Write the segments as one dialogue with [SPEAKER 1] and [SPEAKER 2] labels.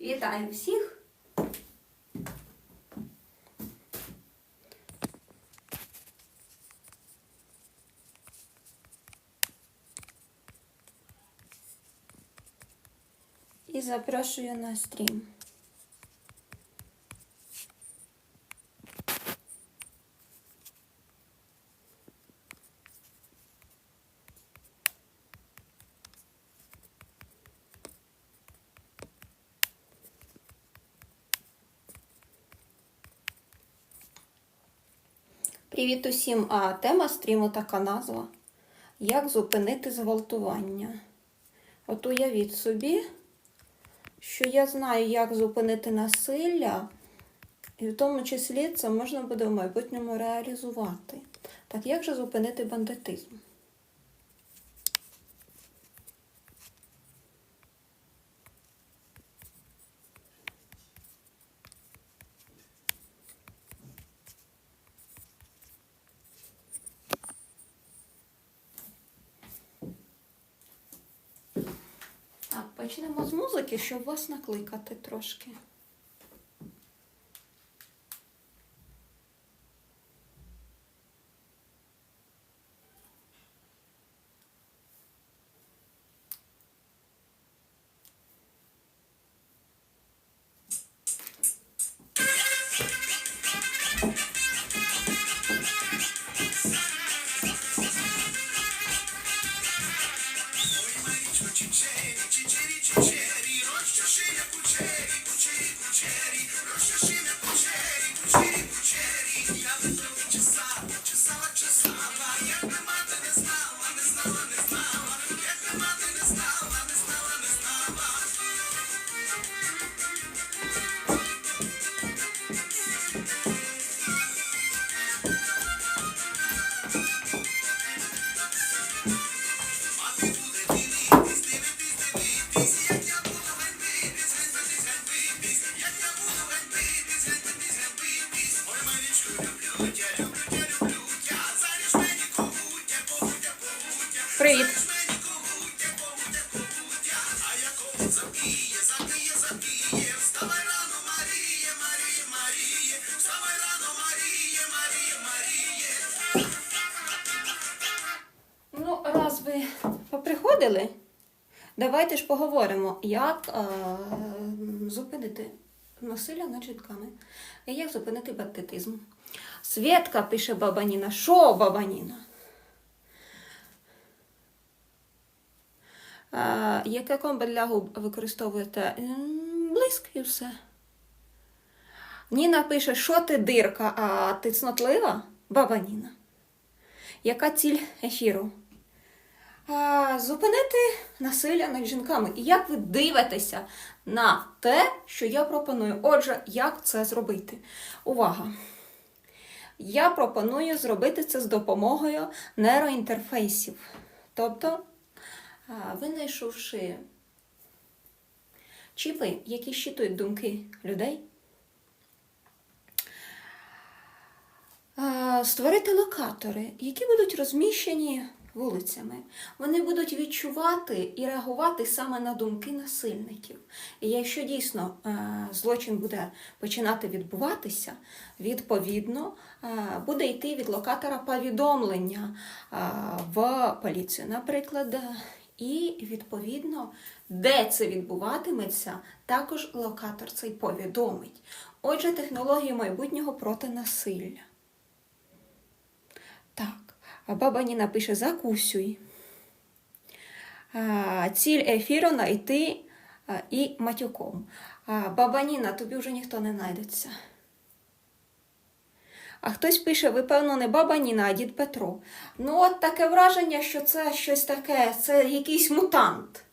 [SPEAKER 1] Вітаю всіх! І запрошую на стрім. Привіт усім! А тема стріму така назва. Як зупинити зґвалтування? От уявіть собі, що я знаю, як зупинити насилля, і в тому числі це можна буде в майбутньому реалізувати. Так як же зупинити бандитизм? Так, почнемо щоб вас накликати трошки. Поприходили, давайте ж поговоримо, як е, зупинити насилля над жінками. Як зупинити бандитизм. Свєтка пише баба Ніна. Що баба Ніна? А, яке комбо для губ використовуєте? Блиск і все. Ніна пише, що ти дирка, а ти цнотлива? Баба Ніна. Яка ціль ефіру? Зупинити насилля над жінками. І як ви дивитеся на те, що я пропоную? Отже, як це зробити? Увага! Я пропоную зробити це з допомогою нейроінтерфейсів. Тобто, винайшовши чіпи, які щитують думки людей, створити локатори, які будуть розміщені вулицями. Вони будуть відчувати і реагувати саме на думки насильників. І якщо дійсно е, злочин буде починати відбуватися, відповідно е, буде йти від локатора повідомлення е, в поліцію, наприклад. І відповідно, де це відбуватиметься, також локатор цей повідомить. Отже, технології майбутнього проти насилля. А баба Ніна пише закусюй. Ціль ефіру знайти і матюком. Баба Ніна, тобі вже ніхто не знайдеться. А хтось пише, ви, певно, не баба Ніна, а дід Петро. Ну, от таке враження, що це щось таке, це якийсь мутант.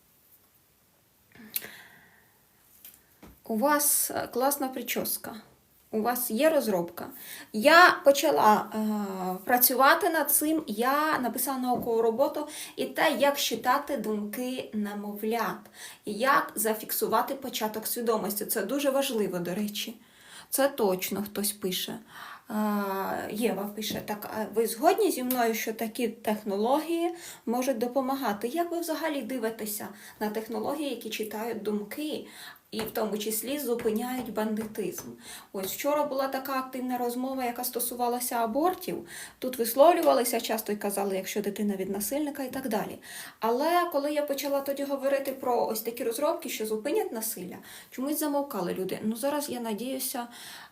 [SPEAKER 1] У вас класна прическа. У вас є розробка. Я почала е, працювати над цим, я написала наукову роботу і те, як читати думки немовлят, і як зафіксувати початок свідомості. Це дуже важливо, до речі. Це точно хтось пише. Е, Єва пише, так, ви згодні зі мною, що такі технології можуть допомагати? Як ви взагалі дивитеся на технології, які читають думки? І в тому числі зупиняють бандитизм. Ось вчора була така активна розмова, яка стосувалася абортів. Тут висловлювалися часто і казали, якщо дитина від насильника і так далі. Але коли я почала тоді говорити про ось такі розробки, що зупинять насилля, чомусь замовкали люди. Ну зараз я надіюся,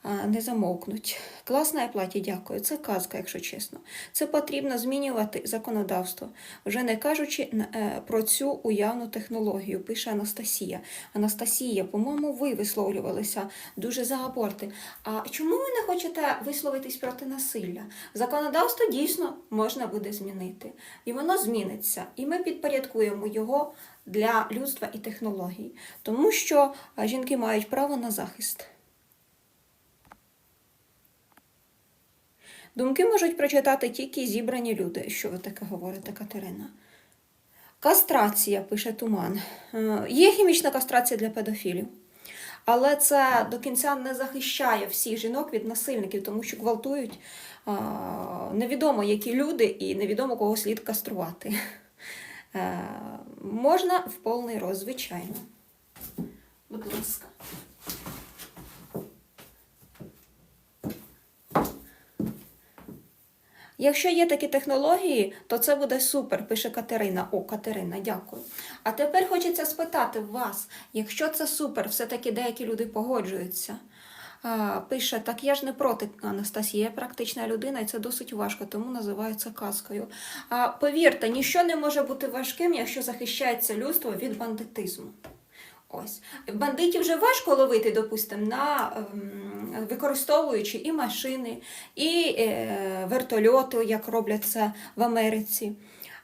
[SPEAKER 1] е, не замовкнуть. Класне платі, дякую. Це казка, якщо чесно. Це потрібно змінювати законодавство, вже не кажучи е, про цю уявну технологію, пише Анастасія. Анастасія, по-моєму, ви висловлювалися дуже за аборти. А чому ви не хочете висловитись проти насилля? Законодавство дійсно можна буде змінити, і воно зміниться. І ми підпорядкуємо його для людства і технологій, тому що жінки мають право на захист. Думки можуть прочитати тільки зібрані люди. Що ви таке говорите, Катерина? Кастрація, пише Туман. Е, Є хімічна кастрація для педофілів. Але це до кінця не захищає всіх жінок від насильників, тому що гвалтують а, невідомо які люди і невідомо кого слід каструвати. Е, можна в повний роз, звичайно. Будь ласка. Якщо є такі технології, то це буде супер, пише Катерина. О, Катерина, дякую. А тепер хочеться спитати вас, якщо це супер, все-таки деякі люди погоджуються. Пише, так я ж не проти Анастасії, я практична людина, і це досить важко, тому називаю це казкою. А повірте, ніщо не може бути важким, якщо захищається людство від бандитизму. Ось. Бандитів вже важко ловити, допустимо, на, ем, використовуючи і машини, і е, вертольоти, як роблять це в Америці,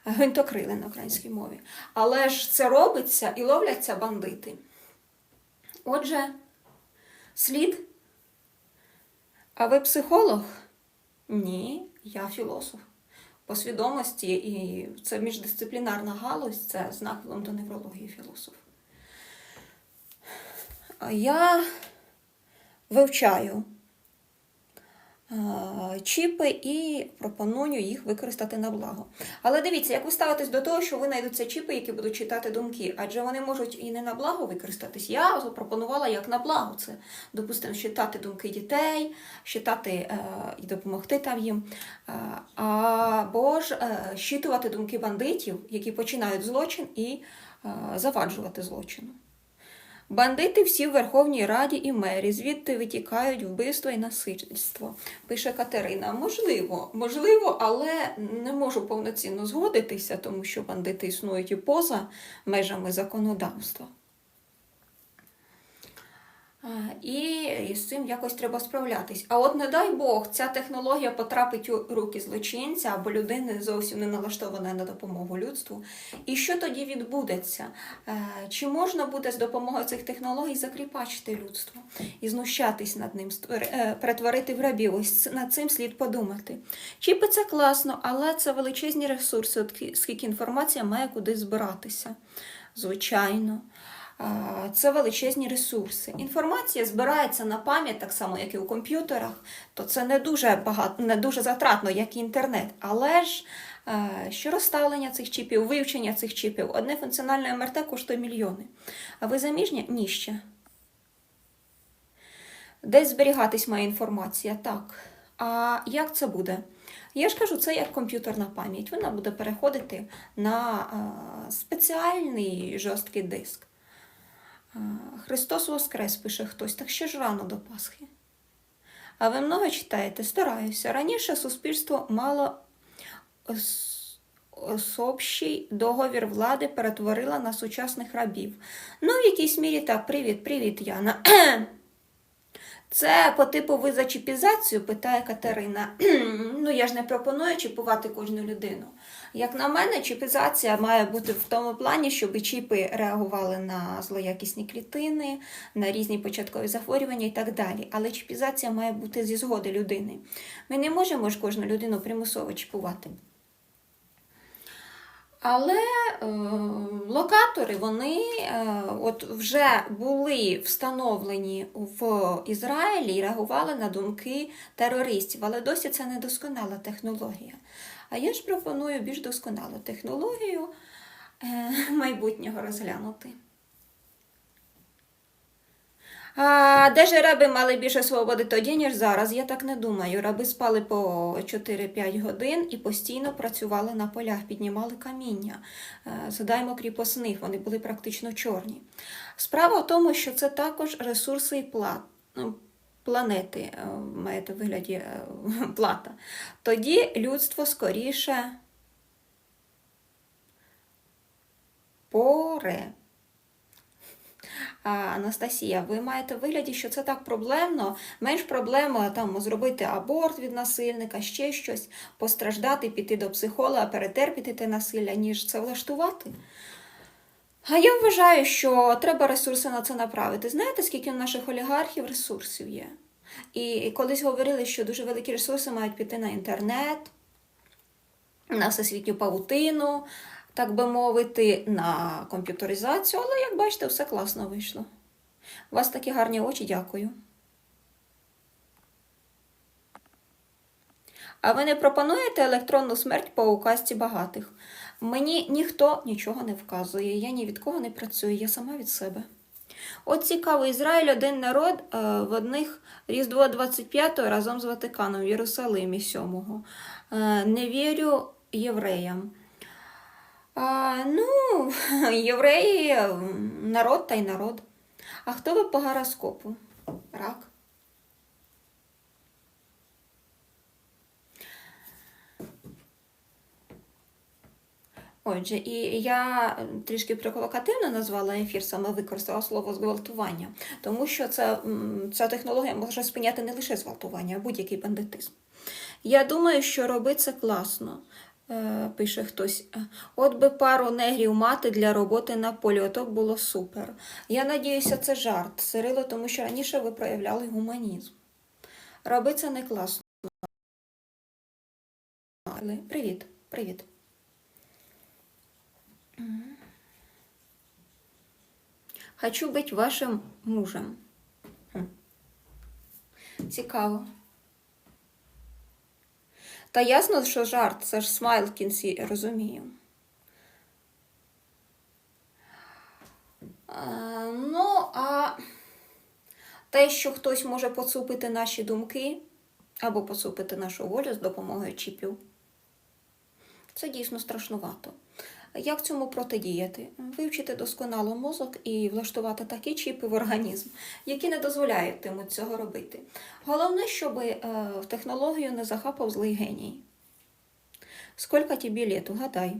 [SPEAKER 1] гвинтокрили на українській мові. Але ж це робиться і ловляться бандити. Отже, слід. А ви психолог? Ні, я філософ. По свідомості, і це міждисциплінарна галузь, це з нахилом до неврології філософ. Я вивчаю чіпи і пропоную їх використати на благо. Але дивіться, як ви ставитесь до того, що ви знайдуться чіпи, які будуть читати думки, адже вони можуть і не на благо використатись. Я запропонувала як на благо це, допустимо, читати думки дітей, читати е, і допомогти там їм, е, або ж е, щитувати думки бандитів, які починають злочин і е, заваджувати злочину. Бандити всі в Верховній Раді і мері, звідти витікають вбивства і насильство, пише Катерина. Можливо, можливо, але не можу повноцінно згодитися, тому що бандити існують і поза межами законодавства. І з цим якось треба справлятись. А от не дай Бог, ця технологія потрапить у руки злочинця або людини зовсім не налаштована на допомогу людству. І що тоді відбудеться? Е, Чи можна буде з допомогою цих технологій закріпачити людство і знущатись над ним, е, перетворити в рабів? Ось над цим слід подумати. Чіпи це класно, але це величезні ресурси, скільки інформація має кудись збиратися. Звичайно. Це величезні ресурси. Інформація збирається на пам'ять, так само, як і у комп'ютерах, то це не дуже багато, не дуже затратно, як і інтернет. Але ж е, що розставлення цих чіпів, вивчення цих чіпів, одне функціональне МРТ коштує мільйони. А ви заміжня? Ні ще. Десь зберігатись має інформація, так. А як це буде? Я ж кажу, це як комп'ютерна пам'ять. Вона буде переходити на е, спеціальний жорсткий диск. Христос Воскрес, пише хтось, так ще ж рано до Пасхи. А ви много читаєте? Стараюся. Раніше суспільство мало ос- особщий договір влади перетворила на сучасних рабів. Ну, в якійсь мірі так, привіт, привіт, Яна. Це по типу ви за чіпізацію, питає Катерина. ну, я ж не пропоную чіпувати кожну людину. Як на мене, чіпізація має бути в тому плані, щоб чіпи реагували на злоякісні клітини, на різні початкові захворювання і так далі. Але чіпізація має бути зі згоди людини. Ми не можемо ж кожну людину примусово чіпувати. Але е, локатори вони е, от вже були встановлені в Ізраїлі і реагували на думки терористів, але досі це недосконала технологія. А я ж пропоную більш досконалу технологію е, майбутнього розглянути. А, де ж раби мали більше свободи тоді, ніж зараз? Я так не думаю. Раби спали по 4-5 годин і постійно працювали на полях, піднімали каміння. Е, Згадаємо кріпосних, вони були практично чорні. Справа в тому, що це також ресурси і плат. Планети е, маєте в вигляді е, плата. Тоді людство скоріше поре. А, Анастасія, ви маєте вигляді, що це так проблемно, менш проблема там зробити аборт від насильника, ще щось, постраждати, піти до психолога, перетерпіти те насилля, ніж це влаштувати. А я вважаю, що треба ресурси на це направити. Знаєте, скільки у наших олігархів ресурсів є? І колись говорили, що дуже великі ресурси мають піти на інтернет, на всесвітню павутину, так би мовити, на комп'ютеризацію, але як бачите, все класно вийшло. У вас такі гарні очі, дякую. А ви не пропонуєте електронну смерть по указці багатих? Мені ніхто нічого не вказує, я ні від кого не працюю, я сама від себе. От цікаво, Ізраїль один народ е, в одних Різдво 25-го разом з Ватиканом в Єрусалимі 7-го. Е, не вірю євреям. А, ну, євреї народ та й народ. А хто ви по гороскопу? Рак. Отже, і я трішки провокативно назвала ефір, саме використала слово зґвалтування, тому що це, ця технологія може спиняти не лише зґвалтування, а будь-який бандитизм. Я думаю, що робити це класно, е, пише хтось. От би пару негрів мати для роботи на полі, ото було супер. Я надіюся, це жарт, Сирило, тому що раніше ви проявляли гуманізм. Роби це не класно. Привіт, привіт. Хочу быть вашим мужем. Цікаво. Та ясно, що жарт, це ж смайл в кінці, розумію. А, ну, а те, що хтось може поцупити наші думки або поцупити нашу волю з допомогою чіпів, це дійсно страшнувато. Як цьому протидіяти? Вивчити досконало мозок і влаштувати такі чіпи в організм, які не дозволяють цього робити. Головне, щоб е, в технологію не захапав злий геній. Скільки тобі літ? Угадай.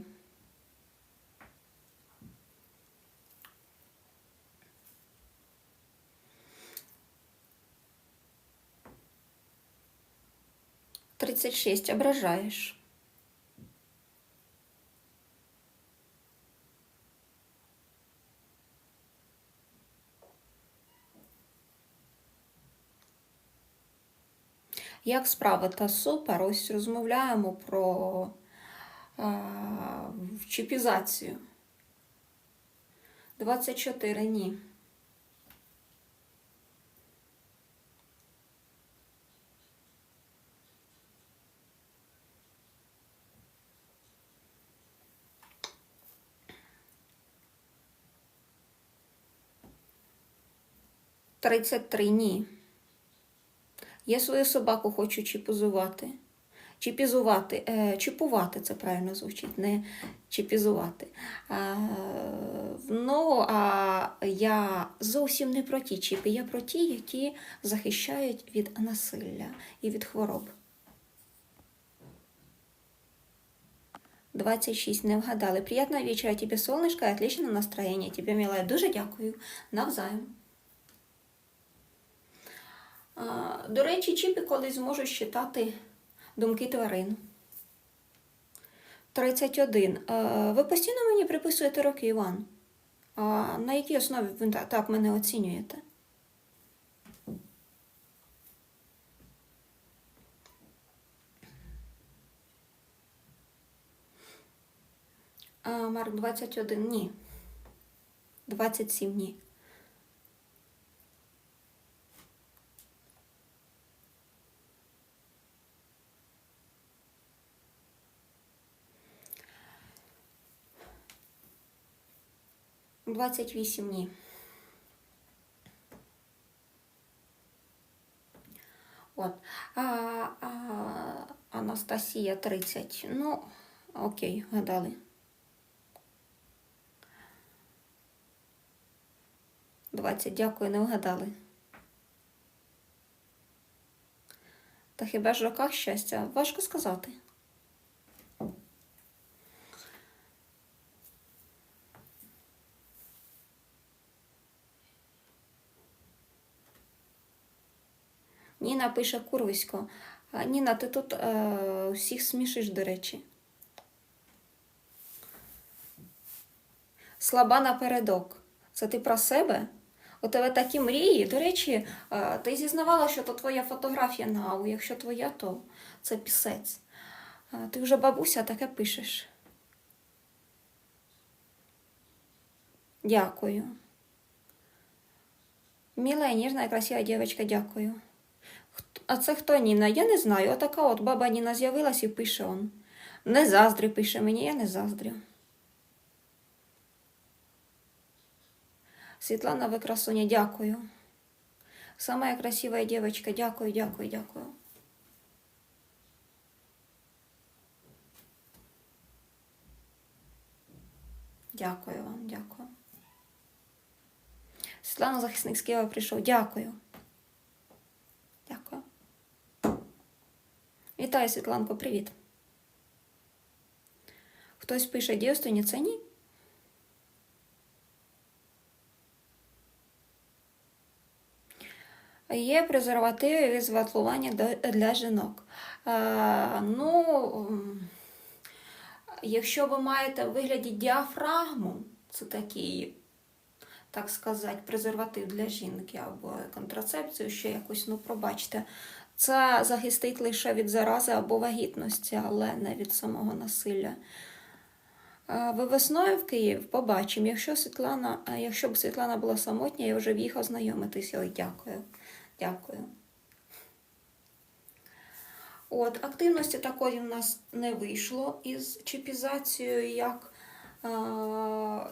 [SPEAKER 1] Тридцять шість. Ображаєш. Як справи та супер? Ось розмовляємо про е, чіпізацію. 24 ні. Тридцять три ні. Я свою собаку хочу чіпізувати. Чіпізувати, е, чіпувати це правильно звучить, не чіпізувати. Ну, а я зовсім не про ті чіпи, я про ті, які захищають від насилля і від хвороб. 26 не вгадали. Приятного вечора тебе, солнышко, и отличного настроєння. Тебе, милая, дуже дякую. Навзаєм. До речі, чіпи колись зможуть читати думки тварин. 31. Е, Ви постійно мені приписуєте роки, Іван. А на якій основі ви так мене оцінюєте? Марк, 21 ні. 27 ні. 28 ні. От. А, а, Анастасія 30. Ну, окей, гадали. 20, дякую, не вгадали. Та хіба ж в роках щастя? Важко сказати. Ніна пише курвисько. Ніна, ти тут е, всіх смішиш, до речі. Слаба напередок. Це ти про себе? У тебе такі мрії. До речі, е, ти зізнавала, що то твоя фотографія на ау. Якщо твоя, то це пісець. Е, Ти вже бабуся таке пишеш. Дякую. Мила, ніжна і красива дівчинка, дякую. А це хто Ніна? Я не знаю. Отака от баба Ніна з'явилась і пише он. Не заздрі пише мені, я не заздрю. Світлана ви красуня, дякую. Самая красивая девочка, дякую, дякую, дякую. Дякую вам, дякую. Світлана захисник з Києва прийшов. Дякую. Вітаю, Світланко, привіт. Хтось пише дівственниця? Ні. Є презервативи від зватлування для жінок. Е, ну, якщо ви маєте в вигляді діафрагму, це такий, так сказати, презерватив для жінки або контрацепцію, ще якось, ну, пробачте, це захистить лише від зарази або вагітності, але не від самого насилля. Е, Ви весною в Київ побачимо. Якщо Світлана, е, якщо б Світлана була самотня, я вже б їх ознайомитися. Ой, дякую. Дякую. От, активності такої в нас не вийшло із чіпізацією, як е,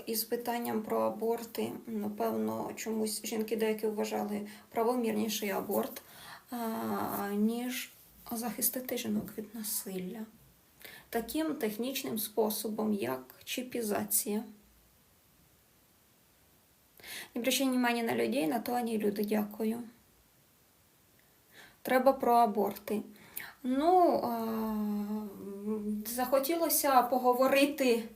[SPEAKER 1] із питанням про аборти. Напевно, чомусь жінки деякі вважали правомірніший аборт, ніж захистити жінок від насилля. Таким технічним способом, як чіпізація. Не обращай внимания на людей, на то они люди, дякую. Треба про аборти. Ну, захотілося поговорити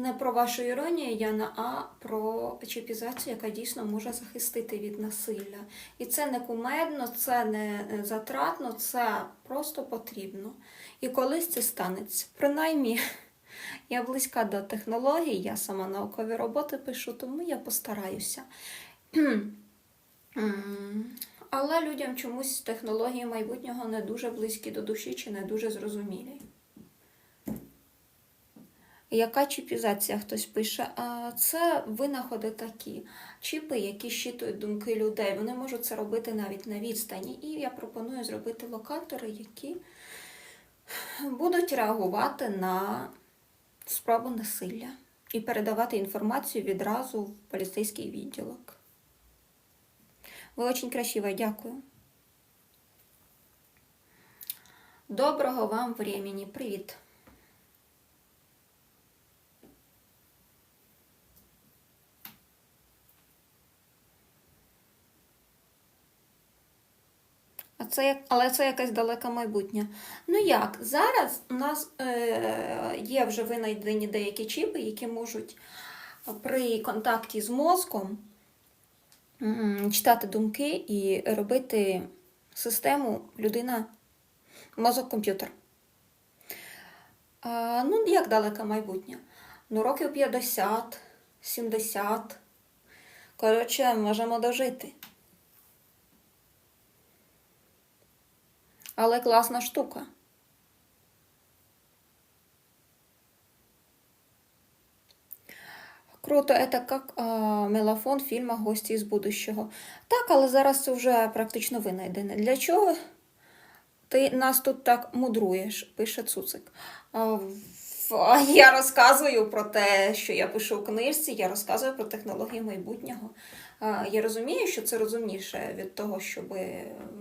[SPEAKER 1] не про вашу іронію, Яна, а про чіпізацію, яка дійсно може захистити від насилля. І це не кумедно, це не затратно, це просто потрібно. І колись це станеться. Принаймні, я близька до технологій, я сама наукові роботи пишу, тому я постараюся. Але людям чомусь технології майбутнього не дуже близькі до душі чи не дуже зрозумілі. Яка чіпізація хтось пише? Це винаходи такі чіпи, які щитують думки людей. Вони можуть це робити навіть на відстані. І я пропоную зробити локатори, які будуть реагувати на спробу насилля і передавати інформацію відразу в поліцейський відділок. Ви очень красива, дякую. Доброго вам времени. Привіт. А це, як- але це якесь далеке майбутнє. Ну як, зараз у нас е, є вже винайдені деякі чіпи, які можуть при контакті з мозком читати думки і робити систему людина мозок-комп'ютер. А, ну, як далеке майбутнє? Ну, років 50, 70. Коротше, можемо дожити. Але класна штука. Круто, це як мелафон фільма Гості з будущого. Так, але зараз це вже практично винайдене. Для чого ти нас тут так мудруєш, пише Цуцик. Я розказую про те, що я пишу у книжці, я розказую про технології майбутнього. Я розумію, що це розумніше від того, щоб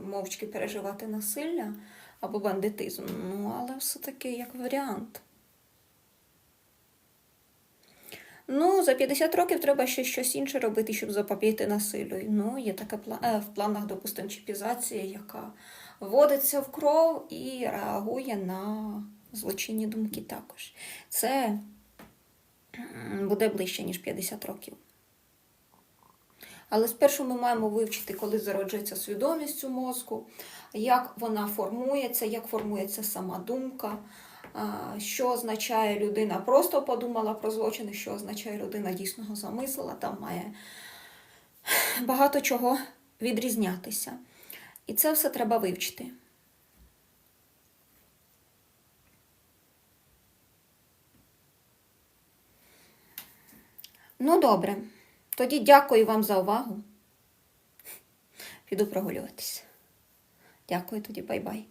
[SPEAKER 1] мовчки переживати насилля або бандитизм. Ну, але все-таки як варіант. Ну, за 50 років треба ще щось інше робити, щоб запобігти насиллю. Ну, є таке е, в планах, допустимо, чіпізація, яка вводиться в кров і реагує на злочинні думки також. Це буде ближче, ніж 50 років. Але спершу ми маємо вивчити, коли зароджується свідомість у мозку, як вона формується, як формується сама думка, що означає людина просто подумала про злочин, що означає людина дійсно замислила. Там має багато чого відрізнятися. І це все треба вивчити. Ну, добре. Тоді дякую вам за увагу. Піду прогулюватися. Дякую тоді, бай-бай.